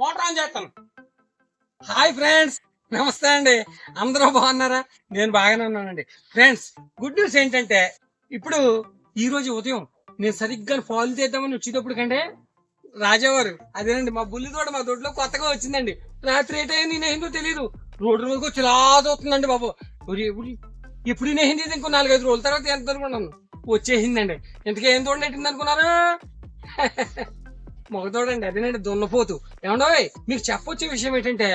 Motor on చేస్తాను. Hi friends నమస్తే అండి. అందరూ బాగున్నారా? నేను బాగానే ఉన్నానండి. ఫ్రెండ్స్ గుడ్ న్యూస్ ఏంటంటే ఇప్పుడు ఈ రోజు ఉదయం నేను సరిగ్గా ఫాల్ చేద్దామని వచ్చేటప్పుడు కంటే రాజావారు అదేనండి మా బుల్లితోట మా దొడ్లో కొత్తగా వచ్చిందండి. రాత్రి అయితే నేను ఏందో తెలియదు రోడ్డు మీదకి వచ్చి లాదవుతుందండి బాబు. ఒరి, ఎప్పుడు నేను ఇంకో నాలుగైదు రోజుల తర్వాత ఎంత అనుకున్నాను? వచ్చేసిందండి. ఇంతకేం ఏం తోడనెట్టింది అనుకున్నారు? మగతోడండి అదేనండి దున్నపోతు. ఏమండో మీకు చెప్పొచ్చే విషయం ఏంటంటే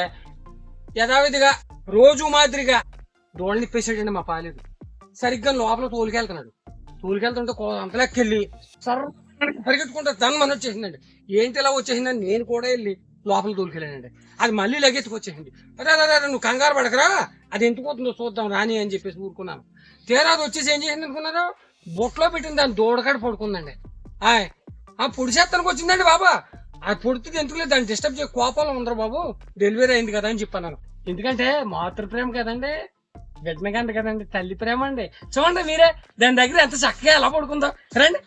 యథావిధిగా రోజు మాదిరిగా దోళ్ళని ఇప్పేసాడండి మా పాలేదు సరిగ్గా లోపల తోలుకెళ్తున్నాడు. తోలుకెళ్తుంటే అంతలెక్కెళ్ళి సర్ పరిగెత్తుకుంటే దాన్ని మన వచ్చేసిందండి. ఏంటి ఇలా వచ్చేసిందని నేను కూడా వెళ్ళి లోపల తోలుకెళ్ళానండి. అది మళ్ళీ లగెత్తుకు వచ్చేసింది. అదే నువ్వు కంగారు పడకరా. అది ఎందుకు పోతుందో చూద్దాం రాని అని చెప్పేసి ఊరుకున్నాను. తీరా అది వచ్చేసి ఏం చేసింది అనుకున్నారు బొట్లో పెట్టింది దాని దూడకాడ పడుకుందండి. ఆయ్ ఆ పొడి చేస్తానికి వచ్చిందండి బాబా. ఆ పొడితే ఎందుకు లేదు? దాన్ని డిస్టర్బ్ చేయ కోపాలు ఉందరు బాబు. డెలివరీ అయింది కదా అని చెప్పాను ఎందుకంటే మాతృ ప్రేమ కదండి గంట కదండి తల్లి ప్రేమ అండి. చూడండి మీరే దాని దగ్గర ఎంత చక్కగా ఎలా పడుకుందో. రండి.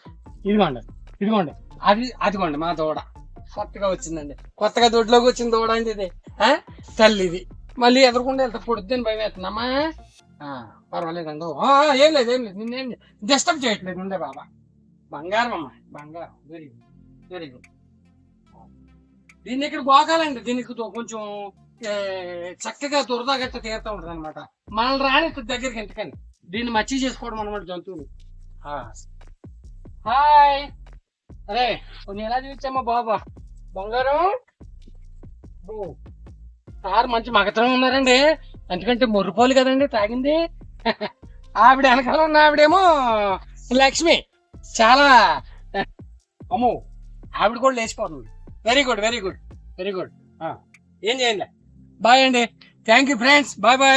ఇదిగోండి ఇదిగోండి. అది అదిగోండి మా దూడ. కొత్తగా వచ్చిందండి. కొత్తగా దొడ్లోకి వచ్చిన దూడ అండి ఇది. ఆ? తల్లి ఇది మళ్ళీ ఎదురుకుండా వెళ్తా పొడుద్దని భయం వేస్తున్నామా ఆ, పర్వాలేదండి. ఏం లేదు ఏం లేదు. నిన్నేం డిస్టర్బ్ చేయట్లేదు ఉండే బాబా. బంగారం అమ్మా బంగారం. వెరీ గుడ్ వెరీ గుడ్ దీన్ని ఇక్కడ గోకాలండి. దీనికి తో- కొంచెం చక్కగా దురదా గట్ట తీరుతా ఉంటుంది అనమాట మనల్ని రాని దగ్గరికి ఎందుకని దీన్ని మచ్చి చేసుకోవడం అనమాట జంతువులు. హాయ్ అరే నేను ఎలా చూపించమ్మా బాబా. బంగారం. ఓ. సార్ మంచి మగతనం ఉన్నారండి. ఎందుకంటే మొర్రుపోలు కదండి తాగింది. ఆవిడ వెనకాల ఉన్న ఆవిడేమో లక్ష్మి. చాలా. అమ్మో ఆవిడ కూడా లేచిపోతుంది. Very good very good very good ఏం చేయండి? బాయ్ అండి. Thank you friends bye bye